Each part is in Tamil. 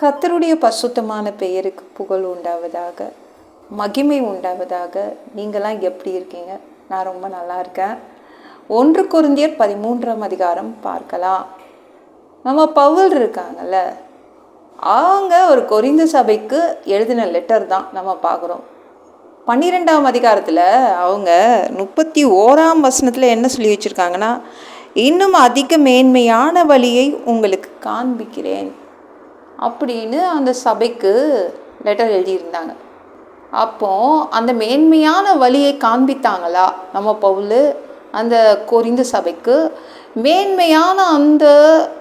கத்தருடைய பசுத்தமான பெயருக்கு புகழ் உண்டாவதாக மகிமை உண்டாவதாக நீங்களாம் எப்படி இருக்கீங்க? நான் ரொம்ப நல்லா இருக்கேன். ஒன்று குருந்தியர் பதிமூன்றாம் அதிகாரம் பார்க்கலாம். நம்ம பவுல் இருக்காங்கல்ல அவங்க ஒரு கொரிந்த சபைக்கு எழுதின லெட்டர் தான் நம்ம பார்க்குறோம். பன்னிரெண்டாம் அதிகாரத்தில் அவங்க முப்பத்தி ஓராம் வசனத்தில் என்ன சொல்லி வச்சுருக்காங்கன்னா இன்னும் அதிக மேன்மையான வழியை உங்களுக்கு காண்பிக்கிறேன். அப்படின்னு அந்த சபைக்கு லெட்டர் எழுதியிருந்தாங்க. அப்போ அந்த மேன்மையான வழியை காண்பித்தாங்களா? நம்ம பவுல் அந்த கொரிந்து சபைக்கு மேன்மையான அந்த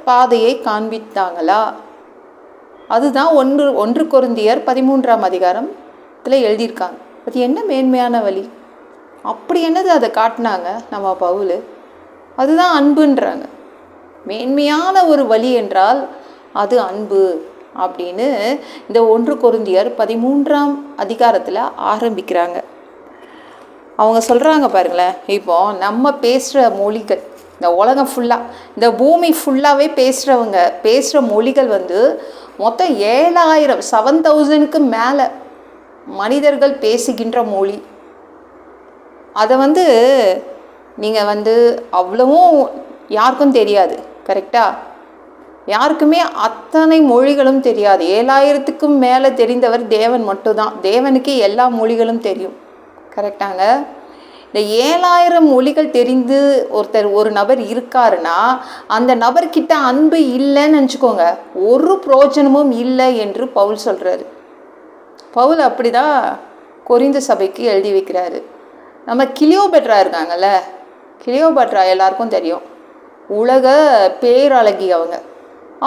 பாதையை காண்பித்தாங்களா? அதுதான் ஒன்று ஒன்று கொருந்தியர் பதிமூன்றாம் அதிகாரத்தில் எழுதியிருக்காங்க. அது என்ன மேன்மையான வழி? அப்படி என்னது அதை காட்டினாங்க நம்ம பவுல்? அதுதான் அன்புன்றாங்க. மேன்மையான ஒரு வழி என்றால் அது அன்பு. அப்படின்னு இந்த ஒன்று குருந்தியர் பதிமூன்றாம் அதிகாரத்தில் ஆரம்பிக்கிறாங்க. அவங்க சொல்கிறாங்க பாருங்களேன் இப்போ நம்ம பேசுகிற மொழிகள் இந்த உலகம் ஃபுல்லாக இந்த பூமி ஃபுல்லாகவே பேசுகிறவங்க பேசுகிற மொழிகள் வந்து மொத்தம் ஏழாயிரம் செவன் தௌசண்ட்க்கு மேலே மனிதர்கள் பேசுகின்ற மொழி. அதை வந்து நீங்கள் வந்து அவ்வளவும் யாருக்கும் தெரியாது கரெக்டாக யாருக்குமே அத்தனை மொழிகளும் தெரியாது. ஏழாயிரத்துக்கும் மேலே தெரிந்தவர் தேவன் மட்டும்தான். தேவனுக்கு எல்லா மொழிகளும் தெரியும். கரெக்டாங்க இந்த ஏழாயிரம் மொழிகள் தெரிந்து ஒருத்தர் ஒரு நபர் இருக்காருன்னா அந்த நபர்கிட்ட அன்பு இல்லைன்னு நினச்சிக்கோங்க. ஒரு பிரோஜனமும் இல்லை என்று பவுல் சொல்கிறாரு பவுல் அப்படிதான் கொரிந்த சபைக்கு எழுதி வைக்கிறாரு. நம்ம கிளியோபெட்ரா இருக்காங்கல்ல? கிளியோபெட்ரா எல்லாருக்கும் தெரியும். உலக பேரழகி அவங்க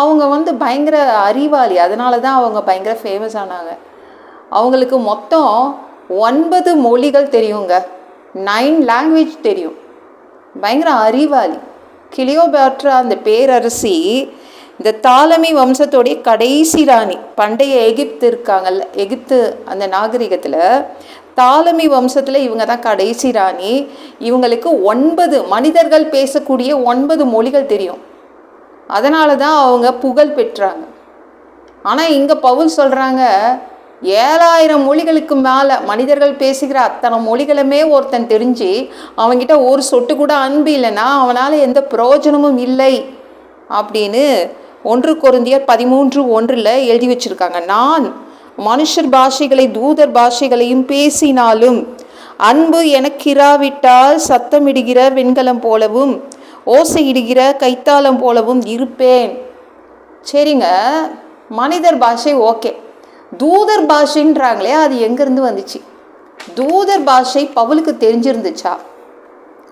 அவங்க வந்து பயங்கர அறிவாளி. அதனால தான் அவங்க பயங்கர ஃபேமஸ் ஆனாங்க. அவங்களுக்கு மொத்தம் ஒன்பது மொழிகள் தெரியுங்க. நைன் லாங்குவேஜ் தெரியும். பயங்கர அறிவாளி. கிளியோபேட்ரா அந்த பேரரசி இந்த தாலமி வம்சத்தோடைய கடைசி ராணி பண்டைய எகிப்து இருக்காங்கல்ல எகிப்து அந்த நாகரிகத்தில் தாலமி வம்சத்தில் இவங்க தான் கடைசி ராணி. இவங்களுக்கு ஒன்பது மனிதர்கள் பேசக்கூடிய ஒன்பது மொழிகள் தெரியும். அதனால தான் அவங்க புகழ் பெற்றாங்க. ஆனால் இங்கே பவுல் சொல்கிறாங்க ஏழாயிரம் மொழிகளுக்கு மேலே மனிதர்கள் பேசுகிற அத்தனை மொழிகளுமே ஒருத்தன் தெரிஞ்சு அவங்கிட்ட ஒரு சொட்டு கூட அன்பு இல்லைன்னா அவனால் எந்த பிரயோஜனமும் இல்லை அப்படின்னு ஒன்று குருந்தியர் பதிமூன்று ஒன்றில் எழுதி வச்சுருக்காங்க. நான் மனுஷர் பாஷைகளை தூதர் பாஷைகளையும் பேசினாலும் அன்பு எனக்கிராவிட்டால் சத்தமிடுகிற வெண்கலம் போலவும் ஓசையிடுகிற கைத்தாளம் போலவும் இருப்பேன். சரிங்க. மனிதர் பாஷை ஓகே. தூதர் பாஷைன்றாங்களே அது எங்கேருந்து வந்துச்சு? தூதர் பாஷை பவுலுக்கு தெரிஞ்சிருந்துச்சா?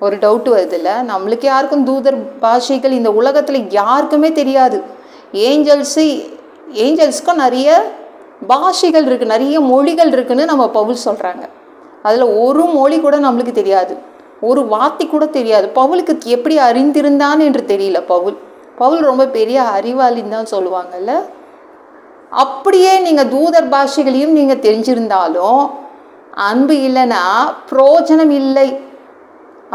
ஒரு டவுட் வருதுல்ல. நம்மளுக்கு யாருக்கும் தூதர் பாஷைகள் இந்த உலகத்தில் யாருக்குமே தெரியாது. ஏஞ்சல்ஸு ஏஞ்சல்ஸ்க்கும் நிறைய பாஷைகள் இருக்குது நிறைய மொழிகள் இருக்குன்னு நம்ம பவுல் சொல்கிறாங்க அதில் ஒரு மொழி கூட நம்மளுக்கு தெரியாது. ஒரு வார்த்தை கூட தெரியாது. பவுலுக்கு எப்படி அறிந்திருந்தான் என்று தெரியல பவுல். பவுல் ரொம்ப பெரிய அறிவாளின்னு தான் சொல்லுவாங்கல்ல. அப்படியே நீங்கள் தூதர் பாஷைகளையும் நீங்கள் தெரிஞ்சிருந்தாலும் அன்பு இல்லைன்னா புரோஜனம் இல்லை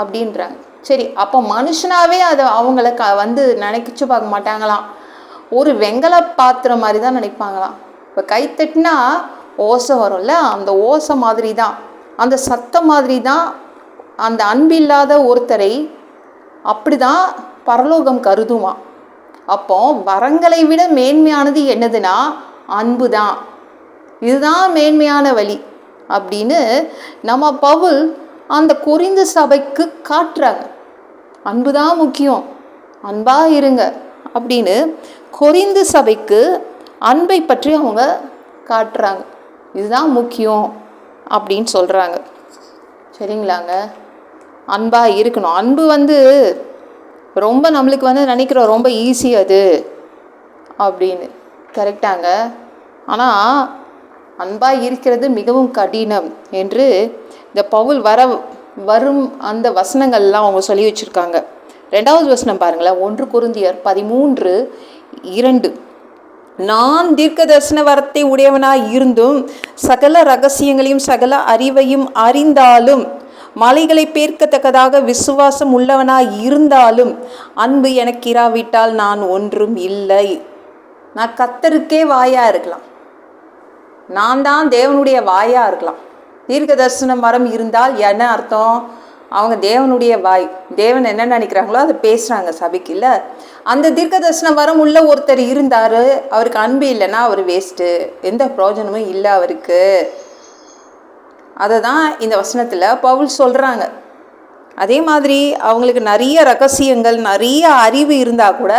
அப்படின்றாங்க. சரி அப்போ மனுஷனாவே அதை அவங்கள க வந்து நினைக்கிச்சு பார்க்க மாட்டாங்களாம். ஒரு வெங்கல பாத்திரம் மாதிரி தான் நினைப்பாங்களாம். இப்போ கை தட்டினா ஓசை வரும்ல அந்த ஓசை மாதிரி தான் அந்த சத்தம் மாதிரி தான் அந்த அன்பில்லாத ஒருத்தரை அப்படி தான் பரலோகம் கருதுமா? அப்போ வரங்களை விட மேன்மையானது என்னதுன்னா அன்பு தான் இதுதான் மேன்மையான வழி அப்படின்னு நம்ம பவுல் அந்த குறிந்த சபைக்கு காட்டுறாங்க. அன்பு தான் முக்கியம். அன்பாக இருங்க அப்படின்னு கொரிந்து சபைக்கு அன்பை பற்றி அவங்க காட்டுறாங்க. இதுதான் முக்கியம் அப்படின்னு சொல்கிறாங்க சரிங்களாங்க? அன்பாக இருக்கணும். அன்பு வந்து ரொம்ப நம்மளுக்கு வந்து நினைக்கிறோம் ரொம்ப ஈஸி அது அப்படின்னு. கரெக்டாங்க ஆனால் அன்பாக இருக்கிறது மிகவும் கடினம் என்று இந்த பவுல் வர வரும் அந்த வசனங்கள்லாம் அவங்க சொல்லி வச்சுருக்காங்க. ரெண்டாவது வசனம் பாருங்களேன். ஒன்று குருந்தியர் பதிமூன்று இரண்டு. நான் தீர்க்க தரிசன வரத்தை உடையவனாய் இருந்தும் சகல ரகசியங்களையும் சகல அறிவையும் அறிந்தாலும் மலைகளை பேர்க்கத்தக்கதாக விசுவாசம் உள்ளவனாய் இருந்தாலும் அன்பு எனக்கு இராவிட்டால் நான் ஒன்றும் இல்லை. நான் கத்தருக்கே வாயாக இருக்கலாம். நான் தான் தேவனுடைய வாயாக இருக்கலாம். தீர்க்க தரிசன மரம் இருந்தால் என்ன அர்த்தம்? அவங்க தேவனுடைய வாய் தேவன் என்ன நினைக்கிறாங்களோ அதை பேசுகிறாங்க சபைக்கு இல்லை அந்த தீர்க்க தரிசன வரம் உள்ள ஒருத்தர் இருந்தார். அவருக்கு அன்பு இல்லைன்னா அவர் வேஸ்ட்டு எந்த பிரயோஜனமும் இல்லை அவருக்கு. அதை தான் இந்த வசனத்தில் பவுல் சொல்கிறாங்க அதே மாதிரி அவங்களுக்கு நிறைய ரகசியங்கள் நிறைய அறிவு இருந்தால் கூட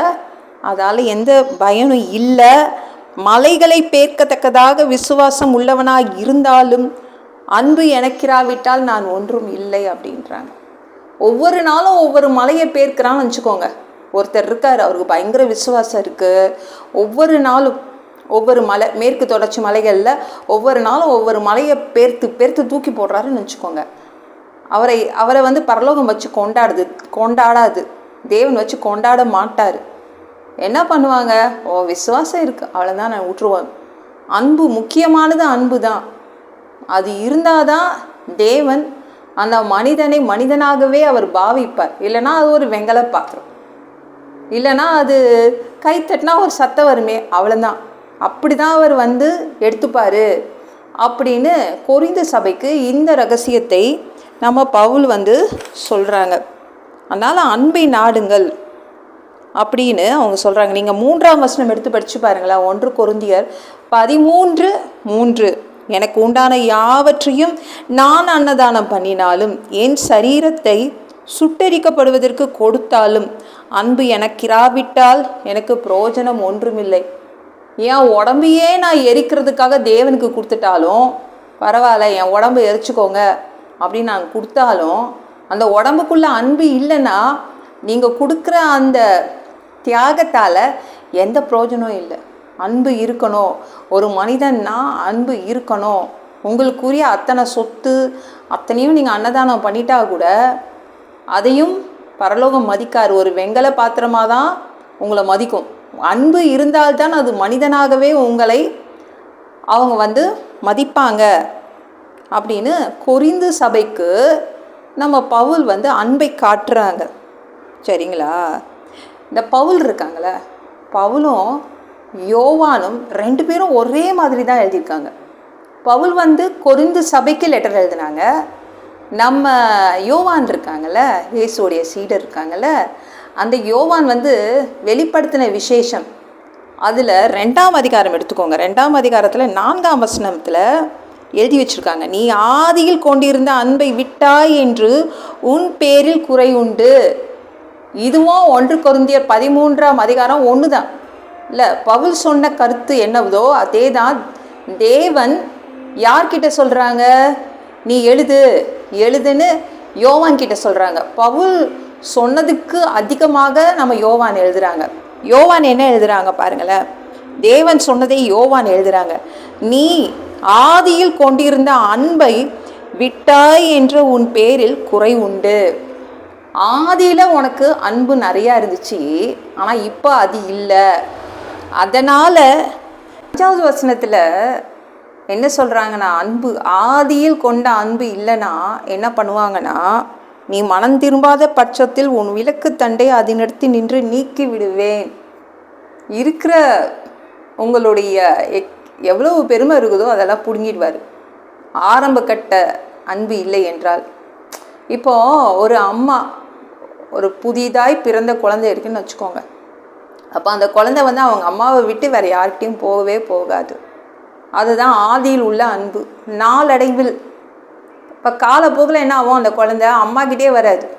அதால் எந்த பயனும் இல்லை. மலைகளை பேர்க்கத்தக்கதாக விசுவாசம் உள்ளவனாக இருந்தாலும் அன்பு எனக்கிறாவிட்டால் நான் ஒன்றும் இல்லை அப்படின்றாங்க. ஒவ்வொரு நாளும் ஒவ்வொரு மலையை பேர்க்கிறான்னு வச்சுக்கோங்க. ஒருத்தர் இருக்கார் அவருக்கு பயங்கர விசுவாசம் இருக்குது ஒவ்வொரு நாளும் ஒவ்வொரு மலை மேற்கு தொடர்ச்சி மலைகளில் ஒவ்வொரு நாளும் ஒவ்வொரு மலையை பேர்த்து பேர்த்து தூக்கி போடுறாருன்னு வச்சுக்கோங்க. அவரை அவரை வந்து பரலோகம் வச்சு கொண்டாடுது கொண்டாடாது. தேவன் வச்சு கொண்டாட மாட்டார். என்ன பண்ணுவாங்க? ஓ விசுவாசம் இருக்குது அவ்வளோதான் நான் விட்டுருவாங்க அன்பு முக்கியமானது அன்பு தான் அது இருந்தால் தான் தேவன் அந்த மனிதனை மனிதனாகவே அவர் பாவிப்பார். இல்லைன்னா அது ஒரு வெங்கல பாத்திரம். இல்லைன்னா அது கை தட்டினா ஒரு சத்தம் வருமே அவ்வளோதான் அப்படி தான் அவர் வந்து எடுத்துப்பார். அப்படின்னு கொரிந்த சபைக்கு இந்த ரகசியத்தை நம்ம பவுல் வந்து சொல்கிறாங்க அதனால் அன்பை நாடுங்கள் அப்படின்னு அவங்க சொல்கிறாங்க நீங்கள் மூன்றாம் வசனம் எடுத்து படித்து பாருங்களேன். ஒன்று கொருந்தியர் பதிமூன்று மூன்று. எனக்கு உண்டான யாவற்றையும் நான் அன்னதானம் பண்ணினாலும் என் சரீரத்தை சுட்டரிக்கப்படுவதற்கு கொடுத்தாலும் அன்பு எனக்கிராவிட்டால் எனக்கு பிரயோஜனம் ஒன்றுமில்லை. என் உடம்பையே நான் எரிக்கிறதுக்காக தேவனுக்கு கொடுத்துட்டாலும் பரவாயில்ல என் உடம்பு எரிச்சுக்கோங்க அப்படின்னு நான் கொடுத்தாலும் அந்த உடம்புக்குள்ள அன்பு இல்லைன்னா நீங்கள் கொடுக்குற அந்த தியாகத்தால் எந்த பிரயோஜனம் இல்லை. அன்பு இருக்கணும். ஒரு மனிதன்னா அன்பு இருக்கணும். உங்களுக்குரிய அத்தனை சொத்து அத்தனையும் நீங்கள் அன்னதானம் பண்ணிட்டா கூட அதையும் பரலோகம் மதிக்காரு ஒரு வெங்கல பாத்திரமாக தான் உங்களை மதிக்கும். அன்பு இருந்தால்தான் அது மனிதனாகவே உங்களை அவங்க வந்து மதிப்பாங்க. அப்படின்னு கொரிந்து சபைக்கு நம்ம பவுல் வந்து அன்பை காட்டுறாங்க. சரிங்களா? இந்த பவுல் இருக்காங்களே பவுலும் யோவானும் ரெண்டு பேரும் ஒரே மாதிரி தான் எழுதியிருக்காங்க. பவுல் வந்து கொரிந்து சபைக்கு லெட்டர் எழுதினாங்க. நம்ம யோவான் இருக்காங்கள்ல இயேசுடைய சீடர் இருக்காங்கல்ல அந்த யோவான் வந்து வெளிப்படுத்தின விசேஷம். அதில் ரெண்டாம் அதிகாரம் எடுத்துக்கோங்க. ரெண்டாம் அதிகாரத்தில் நான்காம் வசனத்தில் எழுதி வச்சுருக்காங்க. நீ ஆதியில் கொண்டிருந்த அன்பை விட்டாய் என்று உன் பேரில் குறை உண்டு. இதுவும் ஒன்று கொருந்தியர் பதிமூன்றாம் அதிகாரம் ஒன்று தான் இல்லை பவுல் சொன்ன கருத்து என்னவதோ அதே தான் தேவன் யார்கிட்ட சொல்கிறாங்க நீ எழுது. எழுதுன்னு யோவான் கிட்ட சொல்கிறாங்க பவுல் சொன்னதுக்கு அதிகமாக நம்ம யோவான் எழுதுறாங்க. யோவான் என்ன எழுதுறாங்க பாருங்களேன். தேவன் சொன்னதை யோவான் எழுதுறாங்க. நீ ஆதியில் கொண்டிருந்த அன்பை விட்டாய் என்ற உன் பேரில் குறை உண்டு. ஆதியில் உனக்கு அன்பு நிறையா இருந்துச்சு ஆனால் இப்போ அது இல்லை. அதனால் அஞ்சாவது வசனத்தில் என்ன சொல்கிறாங்கன்னா அன்பு ஆதியில் கொண்ட அன்பு இல்லைன்னா என்ன பண்ணுவாங்கன்னா நீ மனம் திரும்பாத பட்சத்தில் உன் விளக்கு தண்டை அதனிடத்து நின்று நீக்கி விடுவேன். இருக்கிற உங்களுடைய எக் எவ்வளவு பெருமை இருக்குதோ அதெல்லாம் பிடுங்கிடுவார். ஆரம்ப கட்ட அன்பு இல்லை என்றால். இப்போ ஒரு அம்மா ஒரு புதிதாய் பிறந்த குழந்தை இருக்குன்னு வச்சுக்கோங்க. அப்போ அந்த குழந்தை வந்து அவங்க அம்மாவை விட்டு வேறு யார்கிட்டையும் போகவே போகாது. அதுதான் ஆதியில் உள்ள அன்பு. நாளடைவில் இப்போ காலப்போக்கில் என்ன ஆகும் அந்த குழந்தை? அம்மாக்கிட்டே வராது.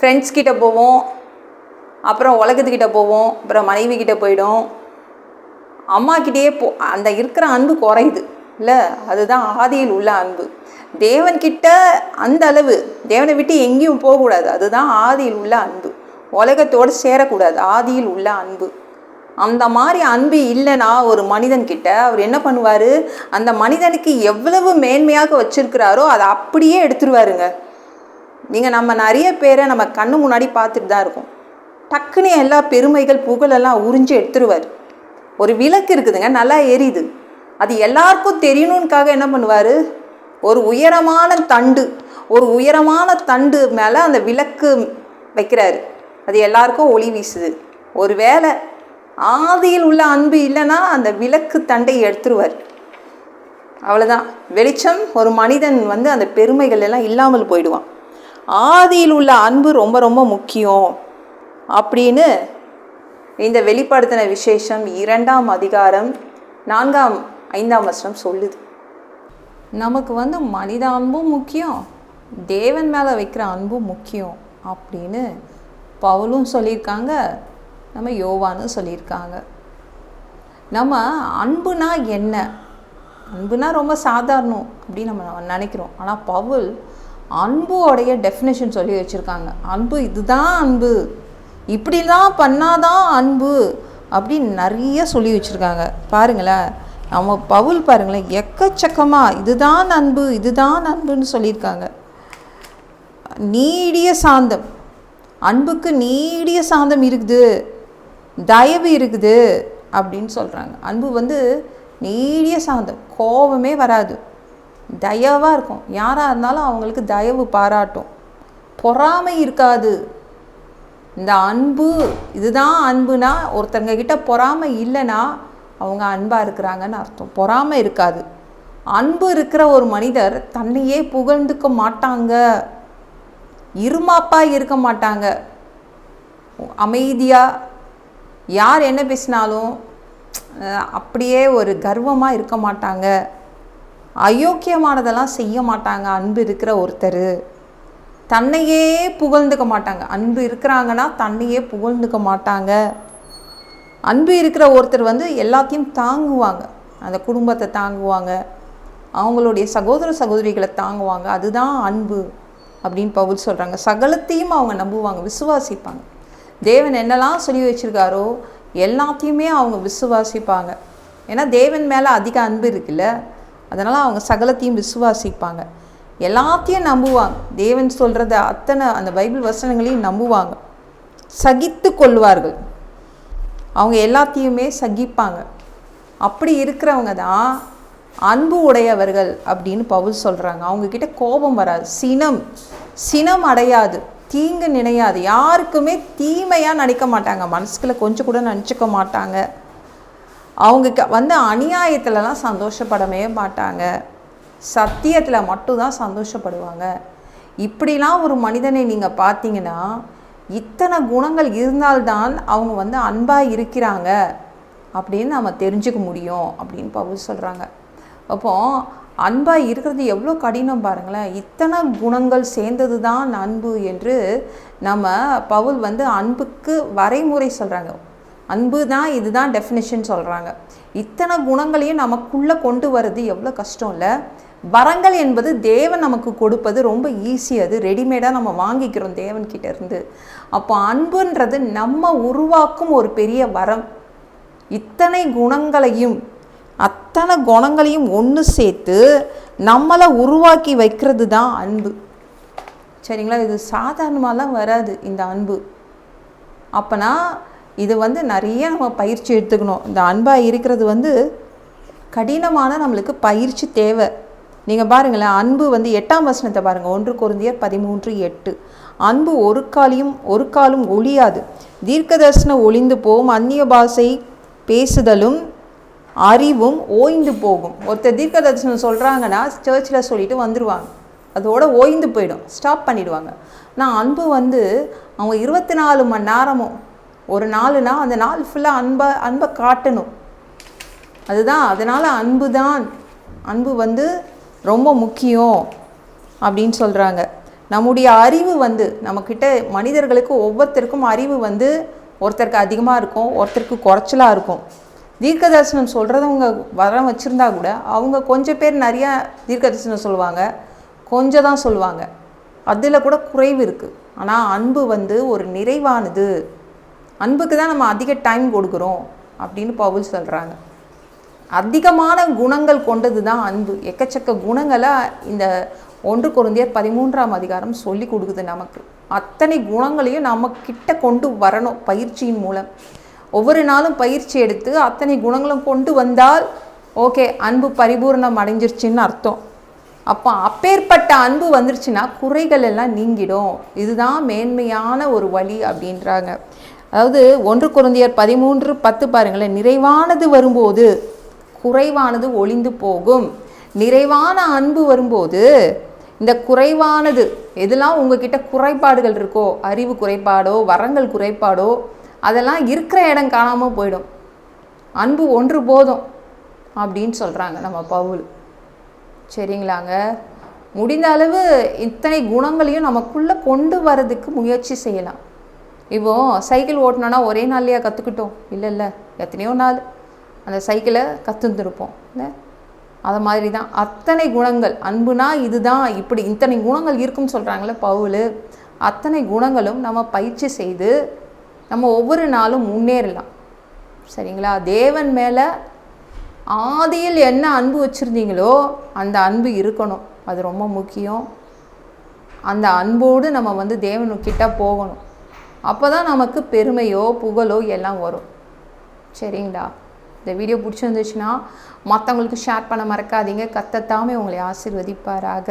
ஃப்ரெண்ட்ஸ் கிட்ட போவோம். அப்புறம் உலகத்துக்கிட்ட போவோம். அப்புறம் மனைவி கிட்டே போயிடும். அம்மாக்கிட்டேயே போ அந்த இருக்கிற அன்பு குறையுது. இல்லை அதுதான் ஆதியில் உள்ள அன்பு. தேவன்கிட்ட அந்த அளவு தேவனை விட்டு எங்கேயும் போகக்கூடாது. அதுதான் ஆதியில் உள்ள அன்பு. உலகத்தோடு சேரக்கூடாது. ஆதியில் உள்ள அன்பு. அந்த மாதிரி அன்பு இல்லைன்னா ஒரு மனிதன்கிட்ட அவர் என்ன பண்ணுவார்? அந்த மனிதனுக்கு எவ்வளவு மேன்மையாக வச்சுருக்கிறாரோ அதை அப்படியே எடுத்துருவாருங்க. நீங்கள் நம்ம நிறைய பேரை நம்ம கண்ணு முன்னாடி பார்த்துட்டு தான் இருக்கோம். டக்குன்னு எல்லா பெருமைகள் புகழெல்லாம் உறிஞ்சு எடுத்துருவார். ஒரு விளக்கு இருக்குதுங்க நல்லா எரியுது. அது எல்லாருக்கும் தெரியணுன்னுக்காக என்ன பண்ணுவார்? ஒரு உயரமான தண்டு ஒரு உயரமான தண்டு மேலே அந்த விளக்கு வைக்கிறாரு. அது எல்லாருக்கும் ஒளி வீசுது. ஒரு வேளை ஆதியில் உள்ள அன்பு இல்லைன்னா அந்த விளக்கு தண்டை எடுத்துருவார். அவ்வளோதான் வெளிச்சம் ஒரு மனிதன் வந்து அந்த பெருமைகள் எல்லாம் இல்லாமல் போயிடுவான். ஆதியில் உள்ள அன்பு ரொம்ப ரொம்ப முக்கியம் அப்படின்னு இந்த வெளிப்படுத்தின விசேஷம் இரண்டாம் அதிகாரம் நான்காம் ஐந்தாம் வருஷம் சொல்லுது. நமக்கு வந்து மனித அன்பும் முக்கியம் தேவன் மேலே வைக்கிற அன்பும் முக்கியம் அப்படின்னு பவுலும் சொல்லியிருக்காங்க. நம்ம யோவானும் சொல்லியிருக்காங்க. நம்ம அன்புனா என்ன? அன்புனா ரொம்ப சாதாரணம் அப்படின்னு நம்ம நினைக்கிறோம். ஆனால் பவுல் அன்புடைய டெஃபினேஷன் சொல்லி வச்சுருக்காங்க. அன்பு இதுதான் அன்பு. இப்படி தான் பண்ணாதான் அன்பு அப்படின்னு நிறைய சொல்லி வச்சுருக்காங்க. பாருங்களேன் நம்ம பவுல் பாருங்களேன் எக்கச்சக்கமாக இதுதான் அன்பு இதுதான் அன்புன்னு சொல்லியிருக்காங்க. நீடிய சாந்தம். அன்புக்கு நீடிய சாந்தம் இருக்குது. தயவு இருக்குது அப்படின்னு சொல்கிறாங்க அன்பு வந்து நீடிய சாந்தம் கோபமே வராது. தயவாக இருக்கும். யாராக இருந்தாலும் அவங்களுக்கு தயவு பாராட்டும். பொறாமை இருக்காது. இந்த அன்பு இதுதான் அன்புனா ஒருத்தங்க கிட்ட பொறாமை இல்லைன்னா அவங்க அன்பாக இருக்கிறாங்கன்னு அர்த்தம். பொறாமை இருக்காது. அன்பு இருக்கிற ஒரு மனிதர் தன்னையே புகழ்ந்துக்க மாட்டாங்க. இருமாப்பாக இருக்க மாட்டாங்க. அமைதியாக யார் என்ன பேசினாலும் அப்படியே ஒரு கர்வமாக இருக்க மாட்டாங்க. அயோக்கியமானதெல்லாம் செய்ய மாட்டாங்க. அன்பு இருக்கிற ஒருத்தர். தன்னையே புகழ்ந்துக்க மாட்டாங்க. அன்பு இருக்கிறாங்கன்னா தன்னையே புகழ்ந்துக்க மாட்டாங்க. அன்பு இருக்கிற ஒருத்தர் வந்து எல்லாத்தையும் தாங்குவாங்க. அந்த குடும்பத்தை தாங்குவாங்க. அவங்களுடைய சகோதர சகோதரிகளை தாங்குவாங்க. அதுதான் அன்பு அப்படின்னு பவுல் சொல்கிறாங்க சகலத்தையும் அவங்க நம்புவாங்க விசுவாசிப்பாங்க. தேவன் என்னெல்லாம் சொல்லி வச்சிருக்காரோ எல்லாத்தையுமே அவங்க விசுவாசிப்பாங்க. ஏன்னா தேவன் மேலே அதிக அன்பு இருக்குல்ல அதனால் அவங்க சகலத்தையும் விசுவாசிப்பாங்க. எல்லாத்தையும் நம்புவாங்க. தேவன் சொல்கிறத அத்தனை அந்த பைபிள் வசனங்களையும் நம்புவாங்க. சகித்து கொள்வார்கள். அவங்க எல்லாத்தையுமே சகிப்பாங்க. அப்படி இருக்கிறவங்க தான் அன்பு உடையவர்கள் அப்படின்னு பவுல் சொல்கிறாங்க அவங்கக்கிட்ட கோபம் வராது. சினம் சினம் அடையாது. தீங்கு நினையாது. யாருக்குமே தீமையாக நினைக்க மாட்டாங்க. மனசுக்குள்ள கொஞ்சம் கூட நினச்சிக்க மாட்டாங்க. அவங்க க- வந்து அநியாயத்துலலாம் சந்தோஷப்படவே மாட்டாங்க. சத்தியத்தில் மட்டும்தான் சந்தோஷப்படுவாங்க. இப்படிலாம் ஒரு மனிதனை நீங்கள் பார்த்தீங்கன்னா இத்தனை குணங்கள் இருந்தால்தான் அவங்க வந்து அன்பாக இருக்கிறாங்க. அப்படின்னு நம்ம தெரிஞ்சுக்க முடியும் அப்படின்னு பவுல் சொல்கிறாங்க அப்போது அன்பாக இருக்கிறது எவ்வளோ கடினம் பாருங்களேன். இத்தனை குணங்கள் சேர்ந்தது தான் அன்பு என்று நம்ம பவுல் வந்து அன்புக்கு வரைமுறை சொல்கிறாங்க அன்பு தான் இதுதான் டெஃபினேஷன் சொல்கிறாங்க இத்தனை குணங்களையும் நமக்குள்ளே கொண்டு வர்றது எவ்வளோ கஷ்டம் இல்லை. வரங்கள் என்பது தேவன் நமக்கு கொடுப்பது ரொம்ப ஈஸி அது. ரெடிமேடாக நம்ம வாங்கிக்கிறோம் தேவன்கிட்ட இருந்து. அப்போ அன்புன்றது நம்ம உருவாக்கும் ஒரு பெரிய வரம். இத்தனை குணங்களையும் அத்தனை குணங்களையும் ஒன்று சேர்த்து நம்மளை உருவாக்கி வைக்கிறது தான் அன்பு. சரிங்களா? இது சாதாரணமாலாம் வராது இந்த அன்பு. அப்போனா இது வந்து நிறைய நம்ம பயிற்சி எடுத்துக்கணும். இந்த அன்பாக இருக்கிறது வந்து கடினமான நம்மளுக்கு பயிற்சி தேவை. நீங்கள் பாருங்களேன் அன்பு வந்து எட்டாம் வசனத்தை பாருங்கள் ஒன்று குருந்தியர் பதிமூன்று எட்டு. அன்பு ஒரு காலையும் ஒரு காலும் ஒழியாது தீர்க்க தரிசனம் ஒளிந்து போகும் அந்நிய பாஷை பேசுதலும் அறிவும் ஓய்ந்து போகும். ஒருத்தர் தீர்க்க தரிசனம் சொல்கிறாங்கன்னா சர்ச்சில் சொல்லிட்டு வந்துடுவாங்க அதோட ஓய்ந்து போயிடும். ஸ்டாப் பண்ணிடுவாங்க. நான் அன்பு வந்து அவங்க இருபத்தி நாலு மணி நேரமும் ஒரு நாளுனா அந்த நாள் ஃபுல்லாக அன்பை அன்பை காட்டணும். அதுதான் அதனால் அன்பு தான் அன்பு வந்து ரொம்ப முக்கியம் அப்படின்னு சொல்கிறாங்க நம்முடைய அறிவு வந்து நம்மக்கிட்ட மனிதர்களுக்கு ஒவ்வொருத்தருக்கும் அறிவு வந்து ஒருத்தருக்கு அதிகமாக இருக்கும் ஒருத்தருக்கு குறைச்சலாக இருக்கும். தீர்க்க தரிசனம் சொல்கிறதவங்க வரம் வச்சுருந்தா கூட அவங்க கொஞ்சம் பேர் நிறையா தீர்க்க தரிசனம் சொல்லுவாங்க. கொஞ்சம் தான் சொல்லுவாங்க. அதில் கூட குறைவு இருக்குது ஆனால் அன்பு வந்து ஒரு நிறைவானது. அன்புக்கு தான் நம்ம அதிக டைம் கொடுக்குறோம் அப்படின்னு பவுல் சொல்கிறாங்க அதிகமான குணங்கள் கொண்டது தான் அன்பு. எக்கச்சக்க குணங்களை இந்த ஒன்று குருந்தியர் பதிமூன்றாம் அதிகாரம் சொல்லி கொடுக்குது நமக்கு. அத்தனை குணங்களையும் நம்ம கிட்ட கொண்டு வரணும் பயிற்சியின் மூலம். ஒவ்வொரு நாளும் பயிற்சி எடுத்து அத்தனை குணங்களும் கொண்டு வந்தால் ஓகே அன்பு பரிபூரணம் அடைஞ்சிருச்சின்னு அர்த்தம். அப்போ அப்பேற்பட்ட அன்பு வந்துருச்சுன்னா குறைகள் எல்லாம் நீங்கிடும். இதுதான் மேன்மையான ஒரு வழி அப்படின்றாங்க. அதாவது ஒன்று குருந்தியர் பதிமூன்று பத்து பாருங்களேன் நிறைவானது வரும்போது குறைவானது ஒளிந்து போகும். நிறைவான அன்பு வரும்போது இந்த குறைவானது எதெல்லாம் உங்ககிட்ட குறைபாடுகள் இருக்கோ அறிவு குறைபாடோ வரங்கள் குறைபாடோ அதெல்லாம் இருக்கிற இடம் காணாமல் போயிடும். அன்பு ஒன்று போதும் அப்படின்னு சொல்கிறாங்க நம்ம பவுல். சரிங்களாங்க? முடிந்த அளவு இத்தனை குணங்களையும் நமக்குள்ளே கொண்டு வரதுக்கு முயற்சி செய்யலாம். இப்போ சைக்கிள் ஓட்டணும்னா ஒரே நாள்லையா கற்றுக்கிட்டோம் இல்லை இல்லை எத்தனையோ நாள். அந்த சைக்கிளை கற்றுந்துருப்போம் இல்லை? அது மாதிரி தான் அத்தனை குணங்கள் அன்புனா இதுதான். இப்படி இத்தனை குணங்கள் இருக்குன்னு சொல்கிறாங்களே பவுல். அத்தனை குணங்களும் நம்ம பயிற்சி செய்து நம்ம ஒவ்வொரு நாளும் முன்னேறலாம். சரிங்களா? தேவன் மேலே ஆதியில் என்ன அன்பு வச்சுருந்தீங்களோ அந்த அன்பு இருக்கணும். அது ரொம்ப முக்கியம். அந்த அன்போடு நம்ம வந்து தேவனுக்கிட்ட போகணும். அப்போ தான் நமக்கு பெருமையோ புகழோ எல்லாம் வரும். சரிங்களா? இந்த வீடியோ பிடிச்சிருந்துச்சுன்னா மற்றவங்களுக்கு ஷேர் பண்ண மறக்காதீங்க. கத்தத்தாமே உங்களை ஆசிர்வதிப்பாராக.